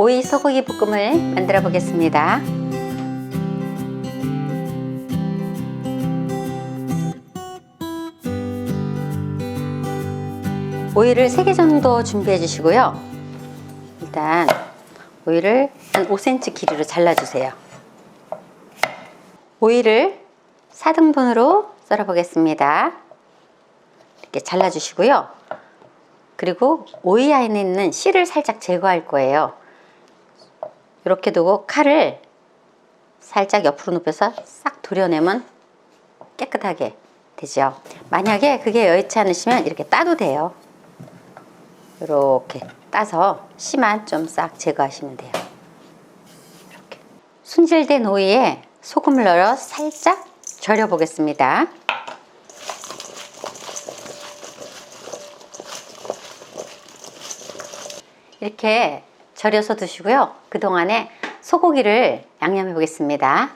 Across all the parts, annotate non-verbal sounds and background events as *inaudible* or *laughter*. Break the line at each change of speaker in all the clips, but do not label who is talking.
오이 소고기 볶음을 만들어 보겠습니다. 오이를 3개 정도 준비해 주시고요. 일단 오이를 한 5cm 길이로 잘라 주세요. 오이를 4등분으로 썰어 보겠습니다. 이렇게 잘라 주시고요. 그리고 오이 안에 있는 씨를 살짝 제거할 거예요. 이렇게 두고 칼을 살짝 옆으로 눕혀서 싹 도려내면 깨끗하게 되죠. 만약에 그게 여의치 않으시면 이렇게 따도 돼요. 이렇게 따서 씨만 좀 싹 제거하시면 돼요. 이렇게 손질된 오이에 소금을 넣어 살짝 절여 보겠습니다. 이렇게 절여서 드시고요. 그동안에 소고기를 양념해 보겠습니다.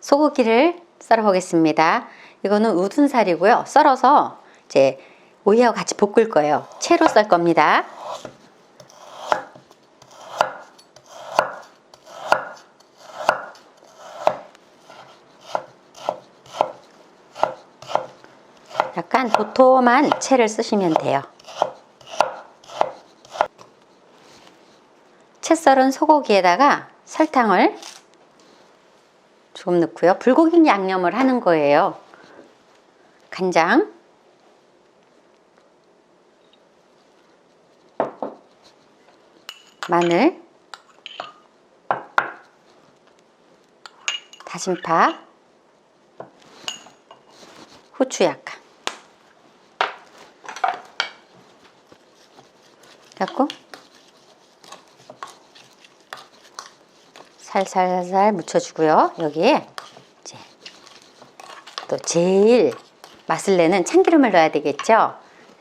소고기를 썰어 보겠습니다. 이거는 우둔살이고요. 썰어서 이제 오이하고 같이 볶을 거예요. 채로 썰 겁니다. 약간 도톰한 채를 쓰시면 돼요. 채 썰은 소고기에다가 설탕을 조금 넣고요. 불고기 양념을 하는 거예요. 간장, 마늘, 다진파, 후추 약간. 갖고 살살살 묻혀주고요. 여기에 이제 또 제일 맛을 내는 참기름을 넣어야 되겠죠.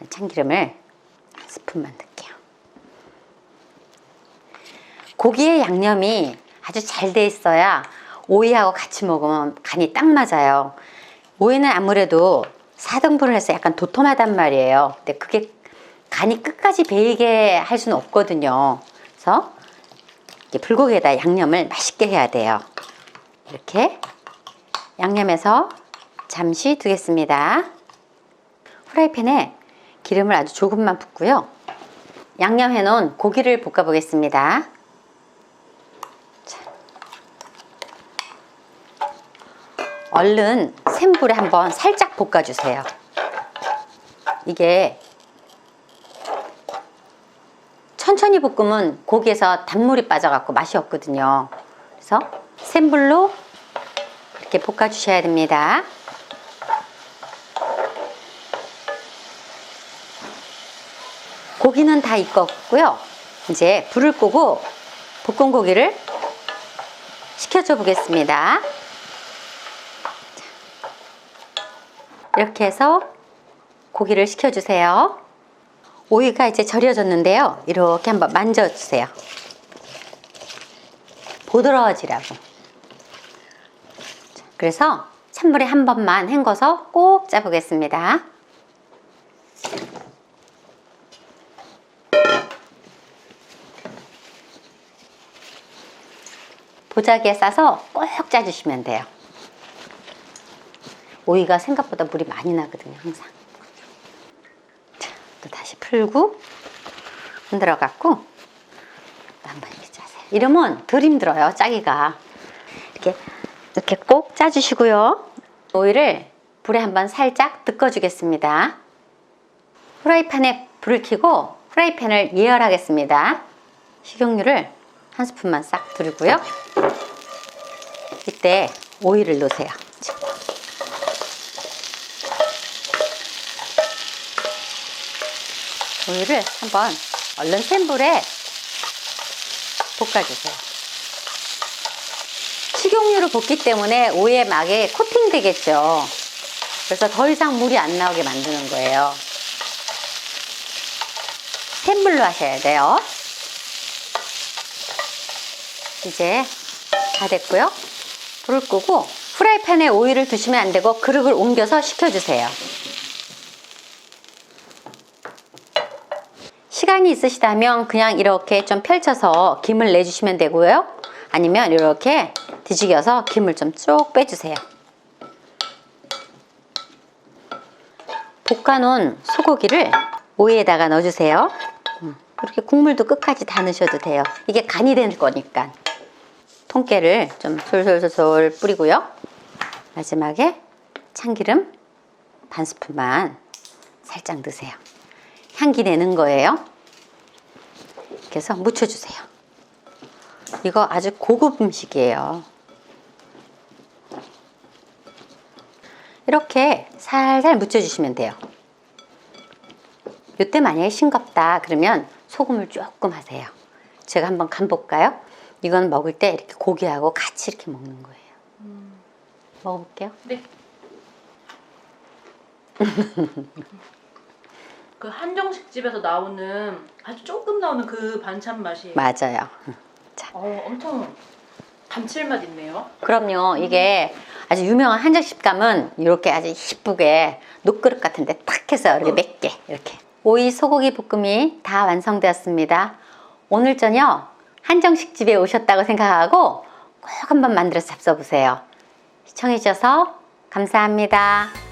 참기름을 한 스푼만 넣을게요. 고기의 양념이 아주 잘 돼 있어야 오이하고 같이 먹으면 간이 딱 맞아요. 오이는 아무래도 4등분을 해서 약간 도톰하단 말이에요. 근데 그게 간이 끝까지 배이게 할 수는 없거든요. 그래서 불고기에다 양념을 맛있게 해야 돼요. 이렇게 양념해서 잠시 두겠습니다. 후라이팬에 기름을 아주 조금만 붓고요. 양념해 놓은 고기를 볶아 보겠습니다. 얼른 센 불에 한번 살짝 볶아 주세요. 이게 천천히 볶으면 고기에서 단물이 빠져갖고 맛이 없거든요. 그래서 센 불로 이렇게 볶아 주셔야 됩니다. 고기는 다 익었고요. 이제 불을 끄고 볶은 고기를 식혀줘 보겠습니다. 이렇게 해서 고기를 식혀주세요. 오이가 이제 절여졌는데요. 이렇게 한번 만져주세요. 보드러워지라고. 자, 그래서 찬물에 한 번만 헹궈서 꼭 짜보겠습니다. 보자기에 싸서 꼭 짜주시면 돼요. 오이가 생각보다 물이 많이 나거든요, 항상. 풀고 흔들어 갖고 한번 이렇게 짜세요. 이러면 덜 힘들어요, 짜기가. 이렇게 이렇게 꼭 짜주시고요. 오이를 불에 한번 살짝 뜯어주겠습니다. 후라이팬에 불을 켜고 후라이팬을 예열하겠습니다. 식용유를 한 스푼만 싹 두르고요. 이때 오이를 넣으세요. 오이를 한번 얼른 센 불에 볶아주세요. 식용유를 볶기 때문에 오이의 막에 코팅 되겠죠. 그래서 더 이상 물이 안 나오게 만드는 거예요. 센 불로 하셔야 돼요. 이제 다 됐고요. 불을 끄고 프라이팬에 오일을 두시면 안 되고 그릇을 옮겨서 식혀주세요. 시간이 있으시다면 그냥 이렇게 좀 펼쳐서 김을 내주시면 되고요. 아니면 이렇게 뒤죽여서 김을 좀 쭉 빼주세요. 볶아놓은 소고기를 오이에다가 넣어주세요. 음, 이렇게 국물도 끝까지 다 넣으셔도 돼요. 이게 간이 될 거니까. 통깨를 좀 솔솔솔솔 뿌리고요. 마지막에 참기름 반 스푼만 살짝 넣으세요. 향기 내는 거예요. 이렇게 해서 묻혀주세요. 이거 아주 고급 음식이에요. 이렇게 살살 묻혀주시면 돼요. 이때 만약에 싱겁다 그러면 소금을 조금 하세요. 제가 한번 간 볼까요? 이건 먹을 때 이렇게 고기하고 같이 이렇게 먹는 거예요. 먹어볼게요.
네. *laughs* 그 한정식 집에서 나오는 아주 조금 나오는 그 반찬 맛이
맞아요.
어, 엄청 감칠맛 있네요.
그럼요. 이게 아주 유명한 한정식 감은 이렇게 아주 이쁘게 녹그릇 같은데 탁 해서 이렇게 몇개 이렇게 오이 소고기 볶음이 다 완성되었습니다. 오늘 저녁 한정식 집에 오셨다고 생각하고 꼭 한번 만들어서 잡숴보세요. 시청해주셔서 감사합니다.